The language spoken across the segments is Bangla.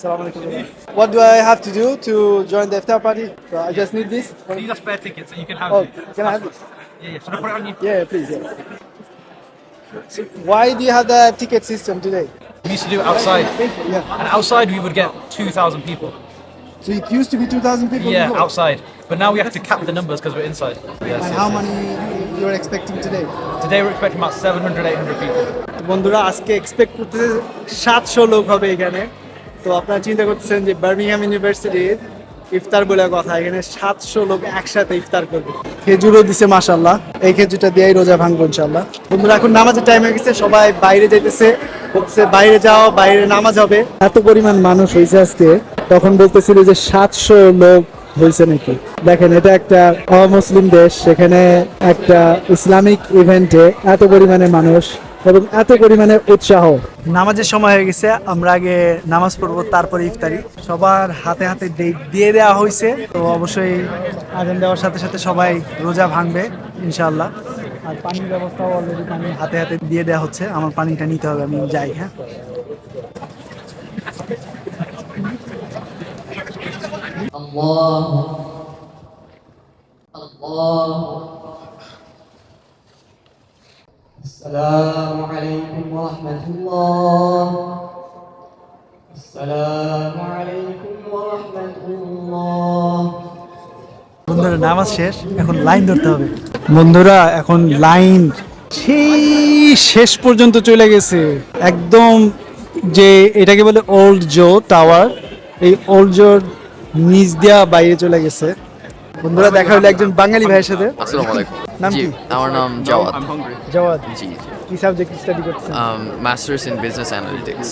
Assalamu alaikum. What do I have to do to join the iftar party? So I just need this. These are spare tickets, so you can have Oh, these. can I have this? Yeah, yeah. Should I put it on you? Yeah, please. Yeah. So why do you have the ticket system today? We used to do it outside, Yeah. and outside we would get 2,000 people. So it used to be 2,000 people. Yeah, before. outside. But now we have to cap the numbers because we're inside. Yes, And yes, how yes. many you're expecting today? Today we're expecting about 700, 800 people. বন্ধুরা আজকে এক্সপেক্ট করতেছে সাতশো লোক হবে এখানে তো আপনারা চিন্তা করতেছেন যে বার্মিংহাম ইউনিভার্সিটির ইফতার বলে কথা, এখানে সাতশো লোক একসাথে ইফতার করবে। খেজুরও দিছে মাসাল্লাহ এই খেজুরটা দিয়েই রোজা ভাঙবো ইনশাল্লাহ বন্ধুরা, এখন নামাজের টাইম হয়ে গেছে, সবাই বাইরে যাইতেছে, বলতেছে বাইরে যাও, বাইরে নামাজ হবে। এত পরিমাণ মানুষ হয়েছে আজকে, তখন বলতেছিল যে সাতশো লোক হয়েছে নাকি? দেখেন, এটা একটা অমুসলিম দেশ, সেখানে একটা ইসলামিক ইভেন্টে এত পরিমাণে মানুষ এবং এত পরিমাণে উৎসাহ। নামাজের সময় হয়ে গেছে আমরা আগে নামাজ পড়ব তারপরে ইফতারি। সবার হাতে হাতে দিয়ে দেওয়া হয়েছে তো অবশ্যই আগে দেওয়ার সাথে সাথে সবাই রোজা ভাঙবে ইনশাল্লাহ আর পানির ব্যবস্থাও অলরেডি পানি হাতে হাতে দিয়ে দেওয়া হচ্ছে আমার পানিটা নিতে হবে আমি যাই হ্যাঁ। Allah Allah السلام عليكم ورحمة الله السلام عليكم ورحمة الله বন্ধুরা নামাজ শেষ এখন লাইন ধরতে হবে বন্ধুরা এখন লাইন সেই শেষ পর্যন্ত চলে গেছে একদম যে এটাকে বলে ওল্ড জো টাওয়ার এই ওল্ড জোর নিচ দিয়া বাইরে চলে গেছে বন্ধুরা দেখা হলো একজন বাঙালি ভাইয়ের সাথে। আসসালামু আলাইকুম। নাম কি? আমার নাম জাওয়াদ জাওয়াদ জি কি সাবজেক্ট স্টাডি করছেন মাস্টার্স ইন বিজনেস অ্যানালিটিক্স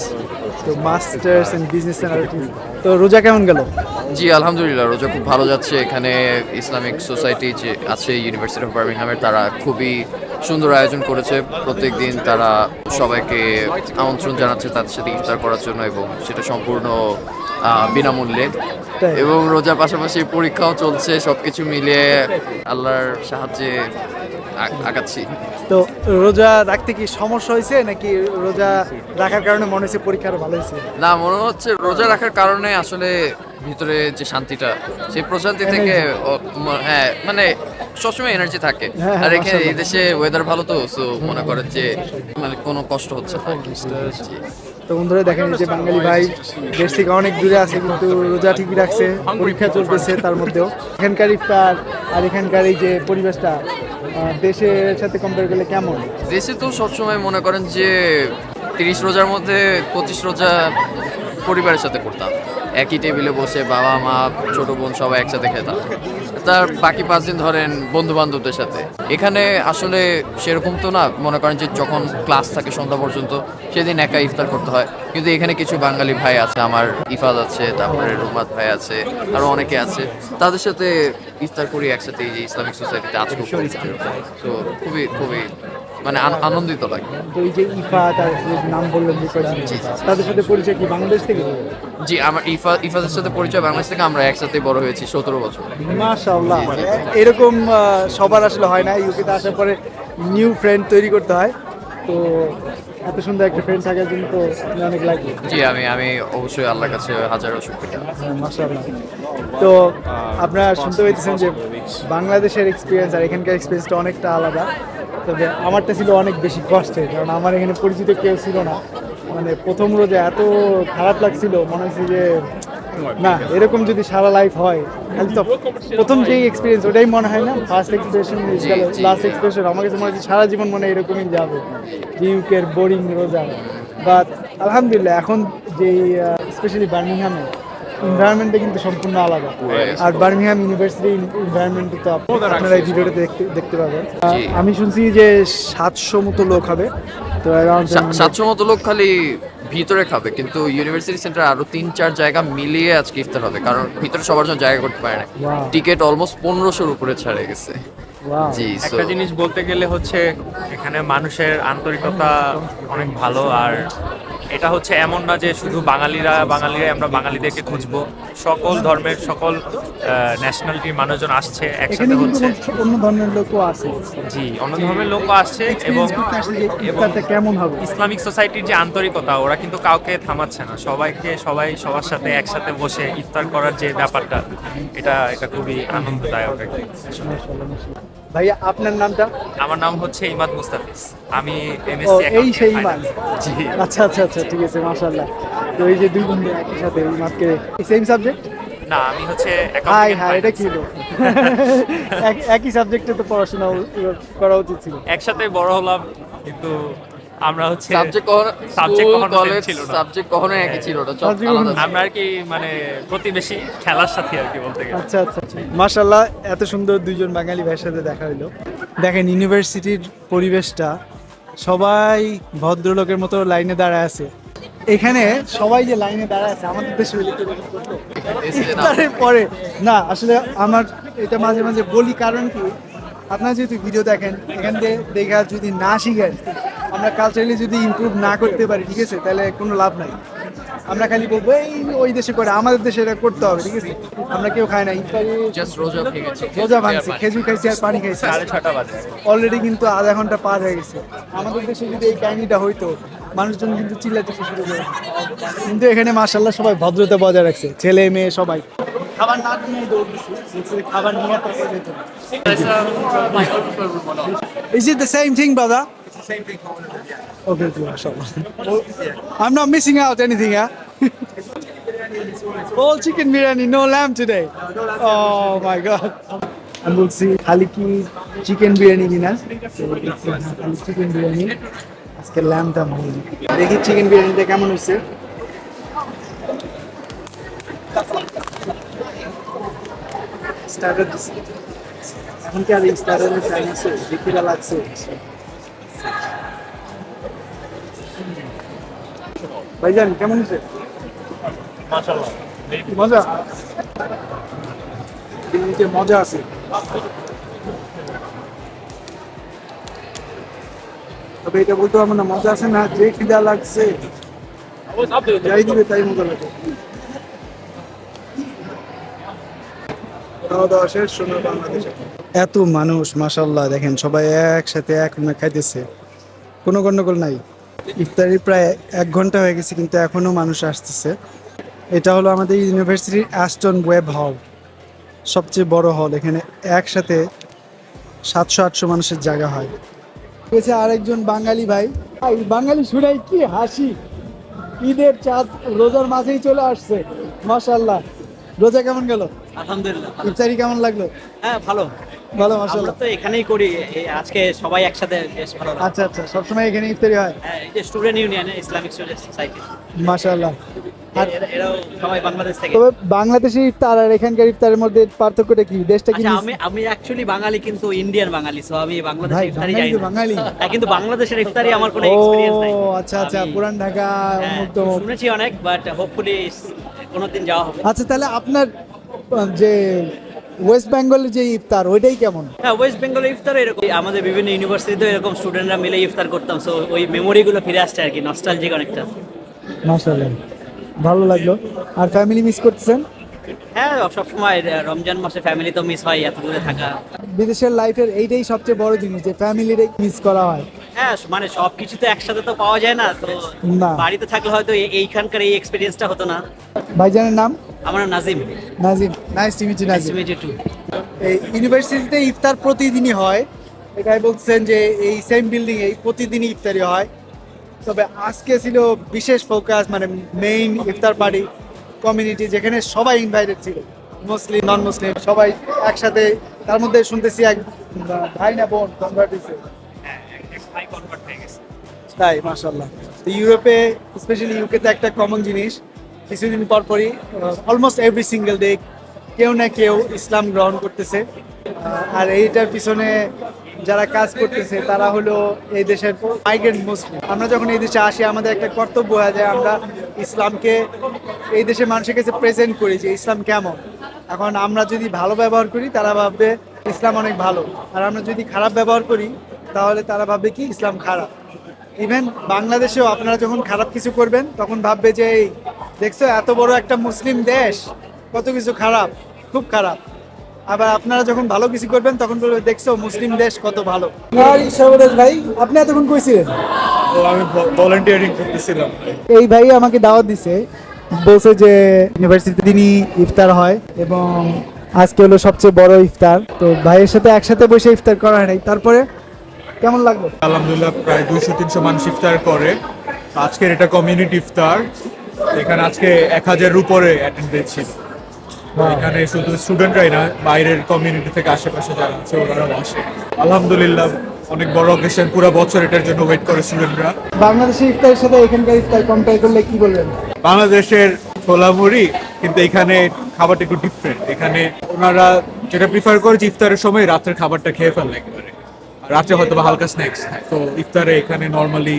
তো মাস্টার্স ইন বিজনেস অ্যানালিটিক্স তো রোজা কেমন গেল? জি আলহামদুলিল্লাহ রোজা খুব ভালো যাচ্ছে। এখানে ইসলামিক সোসাইটি যে আছে ইউনিভার্সিটি অফ বার্মিংহামের তারা খুবই সুন্দর আয়োজন করেছে। প্রত্যেক দিন তারা সবাইকে আমন্ত্রণ জানাচ্ছে তাদের সাথে ইফতার করার জন্য এবং সেটা সম্পূর্ণ বিনামূল্যে। এবং রোজার পাশাপাশি পরীক্ষাও চলছে সবকিছু মিলিয়ে আল্লাহর সাহায্যে আগাচ্ছি। তো রোজা রাখতে কি সমস্যা হয়েছে নাকি রোজা রাখার কারণে মনে হয়েছে পরীক্ষা ভালো হয়েছে? না মনে হচ্ছে রোজা রাখার কারণে আসলে ভিতরে যে শান্তিটা সেই প্রশান্তি থেকে হ্যাঁ মানে সবসময় এনার্জি থাকে। হ্যাঁ, আর এখানে এই দেশে ওয়েদার ভালো তো সো মনে করেন যে মানে কোনো কষ্ট হচ্ছে না। তো বন্ধুরা দেখেন যে বাঙালি ভাই দেশ থেকে অনেক দূরে আছে কিন্তু রোজা ঠিকই রাখছে পরীক্ষা চলতেছে তার মধ্যেও। এখানকার ইফতার আর এখানকার এই যে পরিবেশটা দেশের সাথে কম্পেয়ার করলে কেমন? দেশে তো সবসময় মনে করেন যে তিরিশ রোজার মধ্যে পঁচিশ রোজা পরিবারের সাথে করতাম। একই টেবিলে বসে বাবা মা ছোট বোন সবাই একসাথে খেতাম। তার বাকি পাঁচ দিন ধরেন বন্ধু বান্ধবদের সাথে। এখানে আসলে সেরকম তো না, মনে করেন যে যখন ক্লাস থাকে সন্ধ্যা পর্যন্ত, সেদিন একা ইফতার করতে হয়। কিন্তু এখানে কিছু বাঙালি ভাই আছে, আমার ইফাদ আছে, তারপরে রুমাত ভাই আছে, আরও অনেকে আছে। তাদের সাথে ইফতার করি একসাথে এই যে ইসলামিক সোসাইটিতে আজকে তো খুবই খুবই মানে আন- আনন্দিত লাগে। তো এই যে ইফা যে নাম বললেন যে তাদের সাথে পরিচয় কি বাংলাদেশ থেকে? জি আমার ইফা ইফাদের সাথে পরিচয় বাংলাদেশ থেকে আমরা একসাথে বড় হয়েছি সতেরো বছর। মাশাআল্লাহ। এরকম সবার আসলে হয় না ইউকেতে আসার পরে নিউ ফ্রেন্ড তৈরি করতে হয়। তো এত সুন্দর একটা ফ্রেন্ড থাকার জন্য তো অনেক লাগে জি আমি আমি অবশ্যই আল্লাহর কাছে হাজারো শুক্রিয়া। মাশাআল্লাহ। তো আপনারা শুনতে পাইতেছেন যে বাংলাদেশের এক্সপিরিয়েন্স আর এখানকার এক্সপিরিয়েন্সটা অনেকটা আলাদা। তবে আমারটা ছিল অনেক বেশি কষ্টের কারণ আমার এখানে পরিচিত কেউ ছিল না। মানে প্রথম রোজে এত খারাপ লাগছিল মনে হচ্ছে যে না এরকম যদি সারা লাইফ হয় খালি তো প্রথম যেই এক্সপিরিয়েন্স ওটাই মনে হয় না? First expression. লাস্ট এক্সপ্রেশন আমার কাছে মনে হচ্ছে সারা জীবন মনে এরকমই যাবে। যে ইউকের বোরিং রোজা। বাট আলহামদুলিল্লাহ এখন যেই স্পেশালি বার্মিংহামে এনভায়রনমেন্টটা কিন্তু সম্পূর্ণ আলাদা। আর বার্মিংহাম ইউনিভার্সিটি এনভায়রনমেন্ট তো আপনারা এই ভিডিওটা দেখতে দেখতে পাবেন। আমি শুনছি যে সাতশো মতো লোক হবে তো সাতশো মতো লোক খালি ভিতরে খাবে কিন্তু ইউনিভার্সিটি সেন্টার আরও তিন চার জায়গা মিলিয়ে আজকে ইফতার হবে কারণ ভিতরে সবার জন্য জায়গা করতে পারে না। টিকিট অলমোস্ট পনেরোশোর উপরে ছাড়ে গেছে। একটা জিনিস বলতে গেলে হচ্ছে এখানে মানুষের আন্তরিকতা অনেক ভালো আর এটা হচ্ছে এমন না যে শুধু বাঙালিরা বাঙালিরা আমরা বাঙালিদেরকে খুঁজবো। সকল ধর্মের সকল ন্যাশনালিটির মানুষজন আসছে একসাথে হচ্ছে। অন্য ধরনের লোকও আছে জি অন্য ধর্মের লোকও আসছে এবং কেমন হবে? ইসলামিক সোসাইটির যে আন্তরিকতা ওরা কিন্তু কাউকে থামাচ্ছে না। সবাইকে সবাই সবার সাথে একসাথে বসে ইফতার করার যে ব্যাপারটা এটা এটা খুবই আনন্দদায়ক। একটা ভাইয়া আপনার নামটা? আমার নাম হচ্ছে ইমাদ মুস্তাফিজ। আমি এমএসসি এই সেই ইমাদ? জি। আচ্ছা আচ্ছা আচ্ছা ঠিক আছে মাশাআল্লাহ। তো এই যে দুই বন্ধু একই সাথে ইমাদকে সেম সাবজেক্ট না আমি হচ্ছে হাই হাই এটা কি একই সাবজেক্টে তো পড়াশোনা করা উচিত ছিল। একসাথে বড় হলাম কিন্তু আমরা হচ্ছে সাবজেক্ট কখনো কলেজ ছিল না। সাবজেক্ট কখনো একই ছিল না সব আলাদা আমরা আর কি মানে প্রতিবেশী খেলার সাথে আর কি বলতে গেলে। আচ্ছা আচ্ছা মাশাল্লাহ এত সুন্দর দুইজন বাঙালি ভাইয়ের সাথে দেখা হইল দেখেন ইউনিভার্সিটির পরিবেশটা সবাই ভদ্রলোকের মতো লাইনে দাঁড়ায় আছে। এখানে সবাই যে লাইনে দাঁড়ায় আছে আমাদের দেশে? ইফতারের পরে। না আসলে আমার এটা মাঝে মাঝে বলি কারণ কি আপনারা যেহেতু ভিডিও দেখেন এখান থেকে দেখা যদি না শিখেন আমরা কালচারালি যদি ইমপ্রুভ না করতে পারি ঠিক আছে তাহলে কোনো লাভ নাই। আমরা খালি বলব এই ওই দেশে করে আমাদের দেশে এটা করতে হবে ঠিক আছে? আমরা কেউ খাই না ইফতারি জাস্ট রোজা ভেঙেছে রোজা ভাঙছি খেজুর খাইছি আর পানি খাইছি। সাড়ে ছটা বাজে। অলরেডি কিন্তু আধা ঘণ্টা পার হয়ে গেছে। আমাদের দেশে যদি এই কাহিনীটা হইতো মানুষজন কিন্তু চিল্লাতে শুরু করে কিন্তু এখানে মার্শাল্লাহ সবাই ভদ্রতা বজায় রাখছে ছেলে মেয়ে সবাই। খাবার না নিয়ে দৌড় খাবার নিয়ে তারপর যেত Is it the same thing, brother? It's the same thing. Okay, okay, mashallah. Yeah. I'm not missing out anything, yeah? All chicken biryani, no lamb today. Oh my god. আমি বলছি খালি কি চিকেন বিরিয়ানি কিনা তো বলছি, হ্যাঁ, খালি চিকেন বিরিয়ানি আজকে ল্যাম্পটা ভালো দেখি চিকেন বিরিয়ানিটা কেমন হয়েছে স্টার্টার এখন কি আর স্টার্টারের টাইম আছে বিক্রিটা লাগছে ভাইজান কেমন হয়েছে? মজা? বিরিয়ানিতে মজা আছে। তবে এটা বলতে পারব না মজা আছে না যে খিদা লাগছে। যাই দিবে তাই মজা লাগে। এত মানুষ মাসাল্লাহ দেখেন সবাই একসাথে এক রুমে খাইতেছে। কোনো গন্ডগোল নাই। ইফতারি প্রায় এক ঘণ্টা হয়ে গেছে, কিন্তু এখনও মানুষ আসতেছে। এটা হলো আমাদের ইউনিভার্সিটির অ্যাস্টন ওয়েব হল, সবচেয়ে বড় হল। এখানে একসাথে সাতশো, আটশো মানুষের জায়গা হয়। গেছে আরেকজন বাঙালি ভাই। বাঙালি শুনাই কি হাসি? ঈদের চাঁদ রোজার মাঝেই চলে আসছে মাশাল্লাহ রোজা কেমন গেল? আলহামদুলিল্লাহ ইফতারি কেমন লাগল? হ্যাঁ ভালো। ভালো আমরা তো এখানেই করি আজকে সবাই একসাথে বেশ ভালো। আচ্ছা আচ্ছা সবসময় এখানে ইফতারি হয়? হ্যাঁ এই যে স্টুডেন্ট ইউনিয়নে ইসলামিক স্টুডেন্ট সোসাইটি। মাশাল্লাহ আর এরাও সবাই বাংলাদেশ থেকে। তবে বাংলাদেশের ইফতার আর এখানকার ইফতারের মধ্যে পার্থক্যটা কি? দেশটা কি আচ্ছা আমি আমি অ্যাকচুয়ালি বাঙালি কিন্তু ইন্ডিয়ান বাঙালি সো আমি ইফতারি বাঙালি যাই তো বাঙালি। হ্যাঁ, কিন্তু বাংলাদেশের ইফতারি আমার কোনো ও এক্সপেরিয়েন্স নাই। আচ্ছা আচ্ছা পুরান ঢাকা হ্যাঁ, শুনেছি অনেক বাট হোপফুলি কোনোদিন যাওয়া হবে। আচ্ছা তাহলে আপনার যে ওয়েস্ট বেঙ্গলের যে ইফতার ওইটাই কেমন? হ্যাঁ ওয়েস্ট বেঙ্গল ইফতার এরকম আমাদের বিভিন্ন ইউনিভার্সিটিতে এরকম স্টুডেন্টরা মিলে ইফতার করতাম সো ওই মেমোরিগুলো ফিরে আসছে আর কি নস্টালজিক অনেকটা। মাশাআল্লাহ ভালো লাগল। আর ফ্যামিলি মিস করতেছেন? হ্যাঁ সবসময় রমজান মাসে ফ্যামিলি তো মিস হয় এত দূরে থাকা। বিদেশের লাইফের এইটাই সবচেয়ে বড় জিনিস যে ফ্যামিলিটাই মিস করা হয়। হ্যাঁ মানে সবকিছু তো একসাথে তো পাওয়া যায় না তো না। বাড়িতে থাকলে হয়তো এইখানকার এই এক্সপিরিয়েন্সটা হতো না। ভাইজানের নাম? আমার নাম Nazim. Nazim. Nice to meet you Nazim too এই ইউনিভার্সিটিতে ইফতার প্রতিদিনই হয়। এটাই বলছেন যে এই সেম বিল্ডিং এই প্রতিদিনই ইফতারি হয়। তবে আজকে ছিল বিশেষ ফোকাস মানে মেইন ইফতার পার্টি কমিউনিটি যেখানে সবাই ইনভাইটেড ছিল। মুসলিম নন মুসলিম সবাই একসাথে তার মধ্যে শুনতেছি এক ভাই না বোন কনভার্ট হয়েছে তাই মাশাল্লাহ ইউরোপে স্পেশালি ইউকেতে একটা কমন জিনিস, কিছুদিন পর পরই অলমোস্ট এভরি সিঙ্গেল ডে কেউ না কেউ ইসলাম গ্রহণ করতেছে। আর এইটার পিছনে যারা কাজ করতেছে, তারা হলো এই দেশের মাইগ্রেন্ট মুসলিম আমরা যখন এই দেশে আসি, আমাদের একটা কর্তব্য হয় যে আমরা ইসলামকে, এই দেশের মানুষের কাছে প্রেজেন্ট করি যে ইসলাম কেমন। এখন আমরা যদি ভালো ব্যবহার করি, তারা ভাববে ইসলাম অনেক ভালো। আর আমরা যদি খারাপ ব্যবহার করি তাহলে তারা ভাববে কি ইসলাম খারাপ। ইভেন বাংলাদেশেও আপনারা যখন খারাপ কিছু করবেন তখন ভাববে যে এই দেখছ এত বড় একটা মুসলিম দেশ কত কিছু খারাপ খুব খারাপ। আবার আপনারা যখন ভালো কিছু করবেন তখন বলবে দেখছ মুসলিম দেশ কত ভালো। ভাই আপনি এতক্ষণ কইছিলেন আমি ভলেন্টিয়ারিং করতেছিলাম। এই ভাই আমাকে দাওয়াত দিছে বলছে যে ইউনিভার্সিটিতে দিনই ইফতার হয় এবং আজকে হলো সবচেয়ে বড় ইফতার। তো ভাইয়ের সাথে একসাথে বসে ইফতার করা হয় নাই। তারপরে কেমন লাগল? আলহামদুলিল্লাহ প্রায় দুইশো তিনশো মানুষ ইফতার করে। আজকের এটা কমিউনিটি ইফতার। এখানে আজকে এক হাজারের উপরে অ্যাটেন্ডেন্স ছিল। এখানে শুধু স্টুডেন্টরাই না বাইরের কমিউনিটি থেকে আশেপাশে যারা আছে ওনারাও আসে। আলহামদুলিল্লাহ অনেক বড় অকেশন পুরো বছর এটার জন্য ওয়েট করে স্টুডেন্টরা বাংলাদেশের ইফতারের সাথে এখানকার ইফতার কম্পেয়ার করলে কি বলবেন? বাংলাদেশের ছোলা মুড়ি কিন্তু এখানে খাবারটা একটু ডিফারেন্ট এখানে ওনারা যেটা প্রিফার করে যে ইফতারের সময় রাতের খাবারটা খেয়ে ফেলে একেবারে। রাত্রে হয়তো বা হালকা স্ন্যাক্স তো ইফতারে এখানে নর্মালি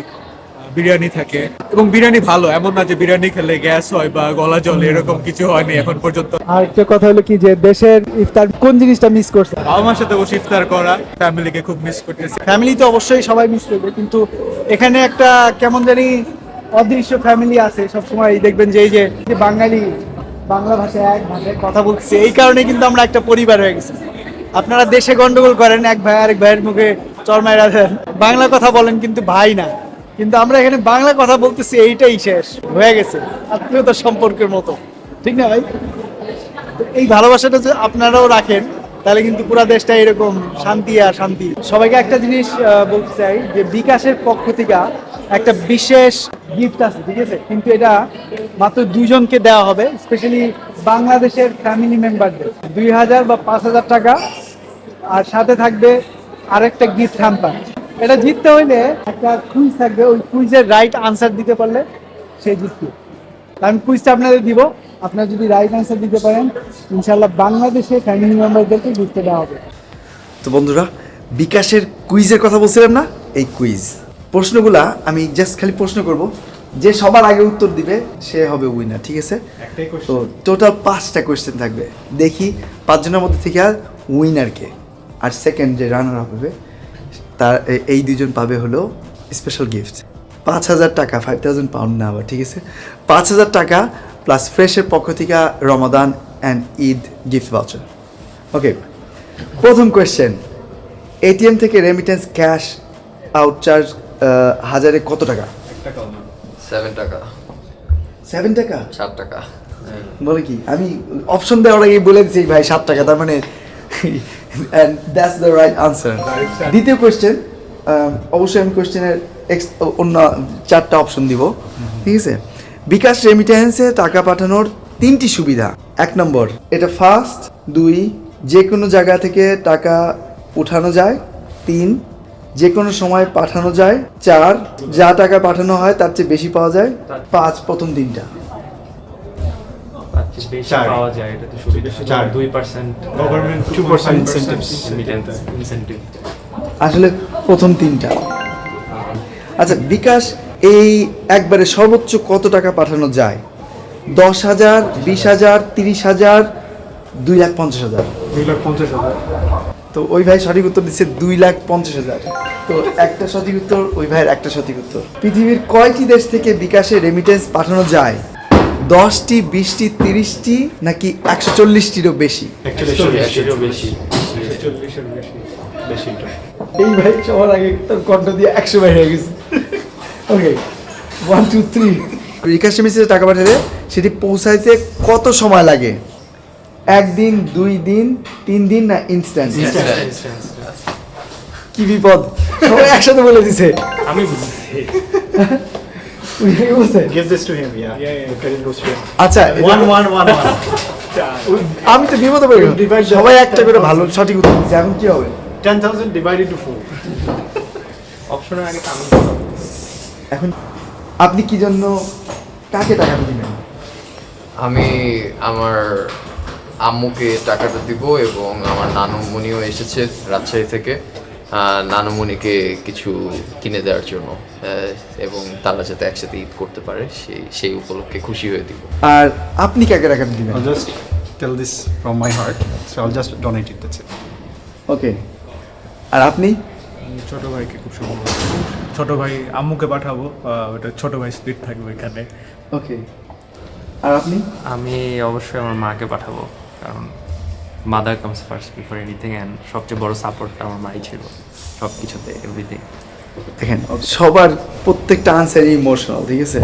বিরিয়ানি থাকে। এবং বিরিয়ানি ভালো এমন না যে বিরিয়ানি খেলে গ্যাস হয় বা গলা জলে এরকম কিছু হয়নি এখন পর্যন্ত। আর একটা কথা হলো কি যে দেশের ইফতার কোন জিনিসটা মিস করছে? বাবা মার সাথে বসে ইফতার করা ফ্যামিলিকে খুব মিস করতেছি। ফ্যামিলি তো অবশ্যই সবাই মিস করবে কিন্তু এখানে একটা কেমন জানি অদৃশ্য ফ্যামিলি আছে। সবসময় দেখবেন যে এই যে যে বাঙালি বাংলা ভাষায় এক ভাষায় কথা বলছে এই কারণে কিন্তু আমরা একটা পরিবার হয়ে গেছি। আপনারা দেশে গন্ডগোল করেন, এক ভাই আরেক ভাইয়ের মুখে চরমাইরা দেন। বাংলা কথা বলেন কিন্তু ভাই না। কিন্তু আমরা এখানে বাংলা কথা বলতেছি, এইটাই শেষ। হয়ে গেছে। আত্মীয়তার সম্পর্কের মতো। ঠিক না ভাই? এই ভালোবাসাটা যে আপনারাও রাখেন, তাহলে কিন্তু পুরো দেশটা এরকম শান্তি আর শান্তি। সবাইকে একটা জিনিস বলতে চাই যে বিকাশের পক্ষ থেকে একটা বিশেষ গিফট আছে, ঠিক আছে? কিন্তু এটা মাত্র দুজনকে দেওয়া হবে স্পেশালি বাংলাদেশের ফ্যামিলি মেম্বারদের দুই হাজার বা পাঁচ হাজার টাকা আর সাথে থাকবে আরেকটা গিফট হ্যাম্পার এটা জিততে হইলে একটা কুইজ থাকবে ওই কুইজের রাইট আনসার দিতে পারলে সে জিতবে। আমি কুইজটা আপনাদের দিব। আপনারা যদি রাইট অ্যান্সার দিতে পারেন ইনশাল্লাহ বাংলাদেশে ফ্যামিলি মেম্বারদেরকে গিফটে দেওয়া হবে। তো বন্ধুরা বিকাশের কুইজের কথা বলছিলাম না? এই কুইজ প্রশ্নগুলা আমি জাস্ট খালি প্রশ্ন করব। যে সবার আগে উত্তর দিবে সে হবে উইনার ঠিক আছে? তো টোটাল পাঁচটা কোয়েশ্চেন থাকবে। দেখি পাঁচজনের মধ্যে থেকে আর উইনারকে আর সেকেন্ড যে রানার আপ হবে তার এই দুজন পাবে হলো স্পেশাল গিফট পাঁচ হাজার টাকা ফাইভ থাউজেন্ড পাউন্ড না আবার ঠিক আছে? পাঁচ হাজার টাকা প্লাস ফ্রেশের পক্ষ থেকে Ramadan and Eid gift voucher okay প্রথম কোয়েশ্চেন এটিএম থেকে রেমিটেন্স ক্যাশ আউট চার্জ হাজারে কত টাকা? সেভেন টাকা। সেভেন টাকা? সাত টাকা। বলে কি? আমি অপশন দেওয়ার আগে বলে দিচ্ছি ভাই সাত টাকা তার মানে and that's the right answer দ্বিতীয় কোয়েশ্চেন অবশ্যই আমি কোয়েশ্চেনের অন্য চারটা অপশন দিব। ঠিক আছে? বিকাশ রেমিটেন্সে টাকা পাঠানোর তিনটি সুবিধা। এক নম্বর এটা ফার্স্ট দুই যে কোনো জায়গা থেকে টাকা উঠানো যায়। তিন যে কোনো সময় পাঠানো যায়। চার যা টাকা পাঠানো হয় তার চেয়ে বেশি পাওয়া যায়। পাঁচ প্রথম তিনটা বেশি পাওয়া যায় এটা তো সুবিধা দুই percent government two percent incentive আসলে প্রথম তিনটা। আচ্ছা বিকাশ এই একবারে সর্বোচ্চ কত টাকা পাঠানো যায়? দশ হাজার বিশ হাজার তিরিশ হাজার দুই লাখ পঞ্চাশ হাজার। দুই লাখ পঞ্চাশ হাজার। তো ওই ভাই সঠিক উত্তর দিচ্ছে দুই লাখ পঞ্চাশ হাজার। তো একটা সঠিক উত্তর ওই ভাইয়ের একটা সঠিক উত্তর। পৃথিবীর কয়টি দেশ থেকে বিকাশে রেমিটেন্স পাঠানো যায়? দশটি বিশটি তিরিশটি নাকি একশো চল্লিশটিরও বেশি? বেশি। এই ভাই সবার আগে তোর কণ্ঠ দিয়ে একশো ভাই হয়ে গেছে। Okay one two three bKash মেসেজে টাকা পাঠালে সেটি পৌঁছাইতে কত সময় লাগে? একদিন দুই দিন তিন দিন না ইনস্ট্যান্ট কি বিপদ? সবাই একসাথে বলে দিছে। আমি বুঝছি? Give this to him, yeah. Yeah, yeah. Credit goes to him. আচ্ছা One, one, one, one. আমি তো বিপদে পড়ে গেলাম। Divide the- সবাই একটা করে ভালো সঠিক উত্তর দিচ্ছে এখন কি হবে Ten thousand divided to four. অপশনের আগে এখন আপনি কি জন্য কাকে টাকাটা দিবেন আমি আমার আম্মুকে টাকাটা দিব এবং আমার নানুমণিও এসেছে রাজশাহী থেকে আহ, নানুমণিকে কিছু কিনে দেওয়ার জন্য এবং তারা যাতে একসাথে ঈদ করতে পারে সেই সেই উপলক্ষে খুশি হয়ে দিব। আর আপনি কাকে রাখেন দিবেন I'll just tell this from my heart, so I'll just donate it. That's it. ওকে আর আপনি? ছোট ভাইকে খুব শুভ ছোট ভাই আম্মুকে পাঠাবো আহ, ওটা ছোট ভাই স্পিড থাকবে এখানে। ওকে আর আপনি? আমি অবশ্যই আমার মাকে পাঠাবো কারণ mother comes first before anything and সবচেয়ে বড় সাপোর্ট আমার মাই ছিল সব কিছুতে এভরিথিং দেখেন সবার প্রত্যেকটা আনসার ইমোশনাল ঠিক আছে?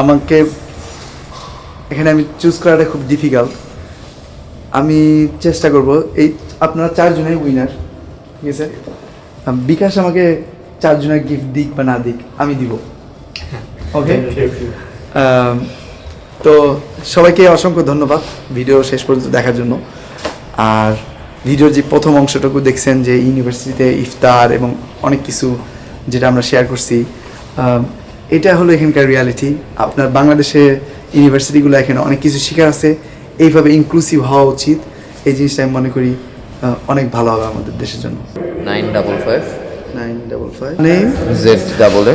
আমাকে এখানে আমি চুজ করাটা খুব ডিফিকাল্ট আমি চেষ্টা করব এই আপনারা চারজনের উইনার ঠিক আছে? বিকাশ আমাকে চারজনের গিফট দিক বা না দিক আমি দিব। ওকে তো সবাইকে অসংখ্য ধন্যবাদ ভিডিও শেষ পর্যন্ত দেখার জন্য। আর ভিডিওর যে প্রথম অংশটুকু দেখছেন যে ইউনিভার্সিটিতে ইফতার এবং অনেক কিছু যেটা আমরা শেয়ার করছি এটা হলো এখানকার রিয়ালিটি আপনার বাংলাদেশে ইউনিভার্সিটিগুলো এখানে অনেক কিছু শেখার আছে। এইভাবে ইনক্লুসিভ হওয়া উচিত। এই জিনিসটা আমি মনে করি অনেক ভালো হবে আমাদের দেশের জন্য। Nine double five. Nine double five. Name Z double A.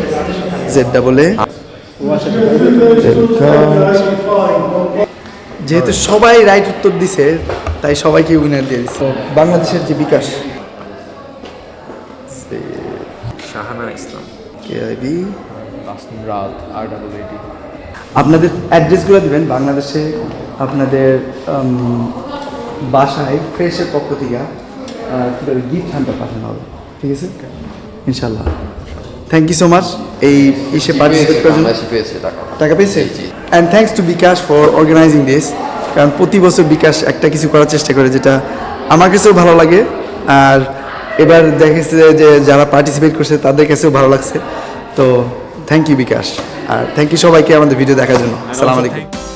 Z double A. যেহেতু সবাই রাইট উত্তর দিছে তাই সবাইকে উইনার দিয়ে দিচ্ছে বাংলাদেশের যে বিকাশ। শাহানা ইসলাম। কেআইবি রাত আর ডাবল আপনাদের অ্যাড্রেসগুলো দিবেন বাংলাদেশে আপনাদের বাসায় ফ্রেশের পক্ষ থেকে গিফট হ্যান্ডটা পাঠানো হবে। ঠিক আছে? ইনশাল্লাহ থ্যাংক ইউ সো মাচ এই ইসে পার্টিসিপেট করার জন্য পেয়েছে টাকা। টাকা পেয়েছে। And thanks to bKash for organising this কারণ প্রতি বছর বিকাশ একটা কিছু করার চেষ্টা করে যেটা আমার কাছেও ভালো লাগে। আর এবার দেখেছে যে যারা পার্টিসিপেট করছে তাদের কাছেও ভালো লাগছে। তো থ্যাংক ইউ বিকাশ। আর থ্যাংক ইউ সবাইকে আমাদের ভিডিও দেখার জন্য। সালাম আলাইকুম।